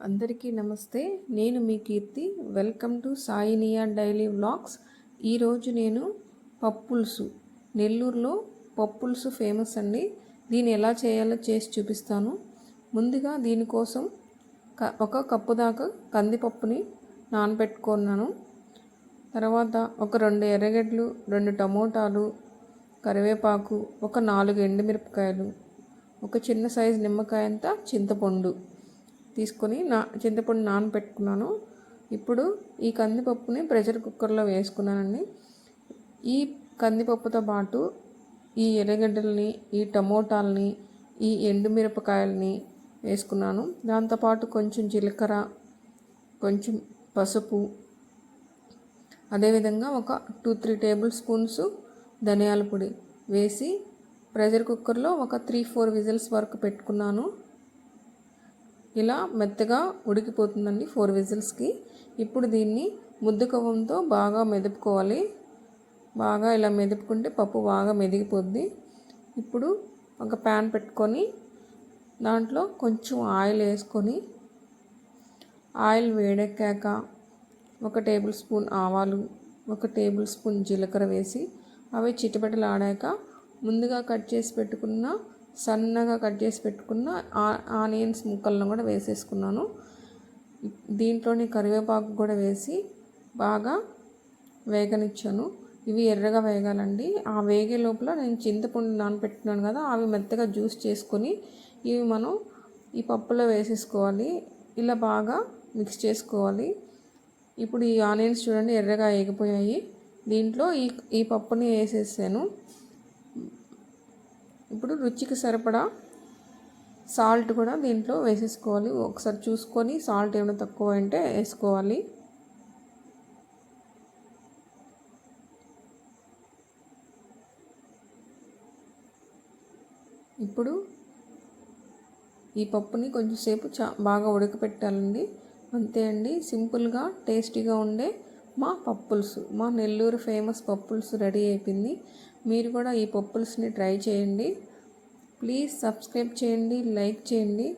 అందరికీ నమస్తే. నేను మీ Keerthi. Welcome to Sainiya daily vlogs. ఈరోజు నేను పప్పులుసు నెల్లూరులో పప్పులుసు ఫేమస్ అండి. దీన్ని ఎలా చేయాలో చేసి చూపిస్తాను. ముందుగా దీనికోసం క ఒక కప్పు దాకా కందిపప్పుని నానబెట్టుకున్నాను. తర్వాత ఒక రెండు ఎర్రగడ్డలు రెండు టమోటాలు కరివేపాకు ఒక నాలుగు ఎండుమిరపకాయలు ఒక చిన్న సైజు నిమ్మకాయ అంతా చింతపండు తీసుకొని నా చింతపండు నానబెట్టుకున్నాను. ఇప్పుడు ఈ కందిపప్పుని ప్రెషర్ కుక్కర్లో వేసుకున్నానండి. ఈ కందిపప్పుతో పాటు ఈ ఎర్రగడ్డల్ని ఈ టమోటాలని ఈ ఎండుమిరపకాయలని వేసుకున్నాను. దాంతోపాటు కొంచెం జీలకర్ర కొంచెం పసుపు అదేవిధంగా ఒక టూ త్రీ టేబుల్ స్పూన్స్ ధనియాల పొడి వేసి ప్రెషర్ కుక్కర్లో ఒక త్రీ ఫోర్ విజిల్స్ వరకు పెట్టుకున్నాను. ఇలా మెత్తగా ఉడికిపోతుందండి ఫోర్ విజిల్స్కి. ఇప్పుడు దీన్ని ముద్దకవ్వంతో బాగా మెదుపుకోవాలి. బాగా ఇలా మెదుపుకుంటే పప్పు బాగా మెదిగిపోద్ది. ఇప్పుడు ఒక ప్యాన్ పెట్టుకొని దాంట్లో కొంచెం ఆయిల్ వేసుకొని ఆయిల్ వేడెక్కాక ఒక టేబుల్ స్పూన్ ఆవాలు ఒక టేబుల్ స్పూన్ జీలకర్ర వేసి అవి చిటపటలు ఆడాక ముందుగా కట్ చేసి పెట్టుకున్న సన్నగా కట్ చేసి పెట్టుకున్న ఆనియన్స్ ముక్కలను కూడా వేసేసుకున్నాను. దీంట్లోని కరివేపాకు కూడా వేసి బాగా వేగనిచ్చాను. ఇవి ఎర్రగా వేగాలండి. ఆ వేగే లోపల నేను చింతపండు నానపెట్టుకున్నాను కదా అవి మెత్తగా జ్యూస్ చేసుకొని ఇవి మనం ఈ పప్పులో వేసేసుకోవాలి. ఇలా బాగా మిక్స్ చేసుకోవాలి. ఇప్పుడు ఈ ఆనియన్స్ చూడండి ఎర్రగా వేగిపోయాయి. దీంట్లో ఈ ఈ పప్పుని వేసేసాను. ఇప్పుడు రుచికి సరిపడా సాల్ట్ కూడా దీంట్లో వేసేసుకోవాలి. ఒకసారి చూసుకొని సాల్ట్ ఏమైనా తక్కువ అంటే వేసుకోవాలి. ఇప్పుడు ఈ పప్పుని కొంచెంసేపు చా బాగా ఉడకపెట్టాలండి. అంతే అండి. సింపుల్గా టేస్టీగా ఉండే మా పప్పుల్స్ మా నెల్లూరు ఫేమస్ పప్పుల్స్ రెడీ అయిపోయింది. మీరు కూడా ఈ పప్పుల్స్ని ట్రై చేయండి. ప్లీజ్ సబ్స్క్రైబ్ చేయండి లైక్ చేయండి.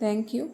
Thank you.